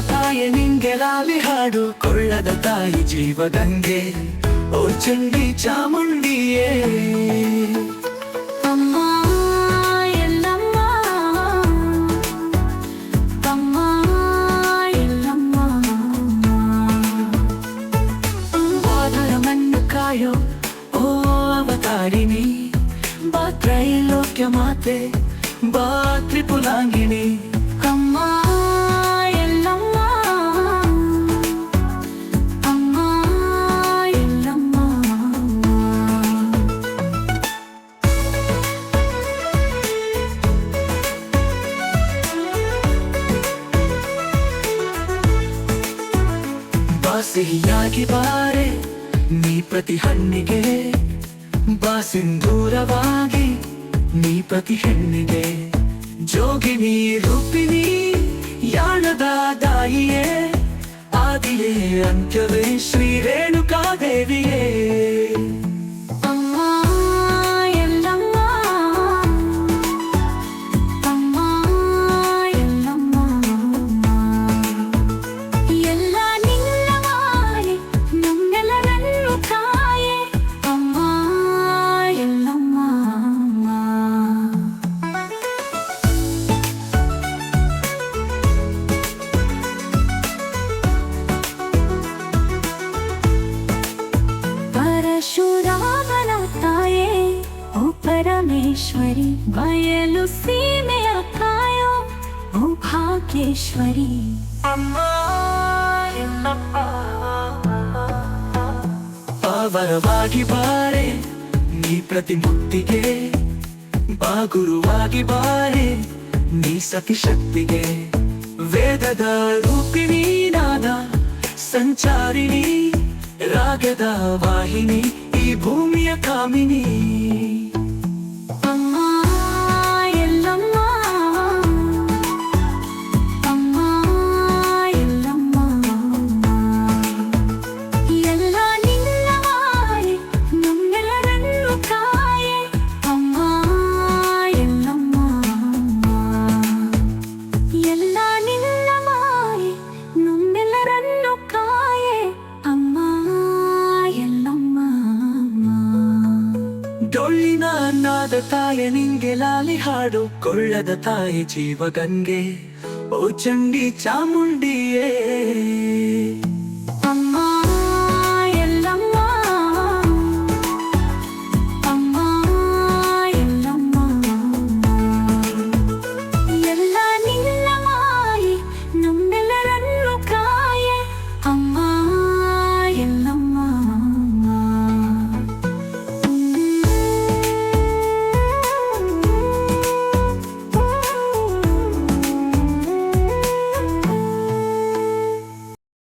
ತಾಯಿ ನಿಂಗೆ ಲಾಲಿ ಹಾಡು. ಕೊಳ್ಳದ ತಾಯಿ ಜೀವದಂಗೆ. ಓ ಚಂಡಿ ಚಾಮುಂಡಿಯೇ. ಅಮ್ಮ ಎಲ್ಲಮ್ಮ. ತಮ್ಮ ಎಲ್ಲಮ್ಮ. ವಾದರ ಮಣ್ಣು ಕಾಯೋ ಓ ಅವತಾರಿಣಿ. ಬಾತ್ರೈಲೋಕ್ಯ ಮಾತೆ ಬಾ ತ್ರಿಪುಲಾಂಗಿಣಿ. ಸಿಹಿಯಾಗಿ ಬಾರೆ ನೀ ಪ್ರತಿ ಹಣ್ಣಿಗೆ ಬಾ ಸಿಂಧೂರವಾಗಿ, ನೀ ಪ್ರತಿ ಹೆಣ್ಣಿಗೆ ಜೋಗಿನಿ ರೂಪಿನಿ ಯಾಣದ ದಾಯಿಯೇ, ಆದಿಯೇ ಅಂತ್ಯವೇ ಶ್ರೀ ರೇಣುಕಾದೇವಿಯೇ. ಪರಶುರಾಮನ ತಾಯೇ ಓ ಪರಮೇಶ್ವರಿ ಬಯಲು ಸೀಮೆಯ ಕಾಯೋ ಓ ಭಾಗ್ಯೇಶ್ವರಿ ಅಮ್ಮ ಪಾವರವಾಗಿ ಬಾರೆ ನೀ ಪ್ರತಿ ಮುತ್ತಿಗೆ ಬಾ ಗುರುವಾಗಿ ಬಾರೆ ನೀ ಸತಿ ಶಕ್ತಿಗೆ ವೇದದ ರೂಪಿಣಿ ನಾದ ಸಂಚಾರಿಣಿ సాగదా వాహిని ఈ భూమియ కామిని. ಡೊಳ್ಳಿನ ಅನ್ನಾದ ತಾಯ ನಿಂಗೆ ಲಾಲಿ ಹಾಡು. ಕೊಳ್ಳದ ತಾಯಿ ಜೀವಗಂಗೆ ಓ ಚಂಡಿ ಚಾಮುಂಡಿಯೇ.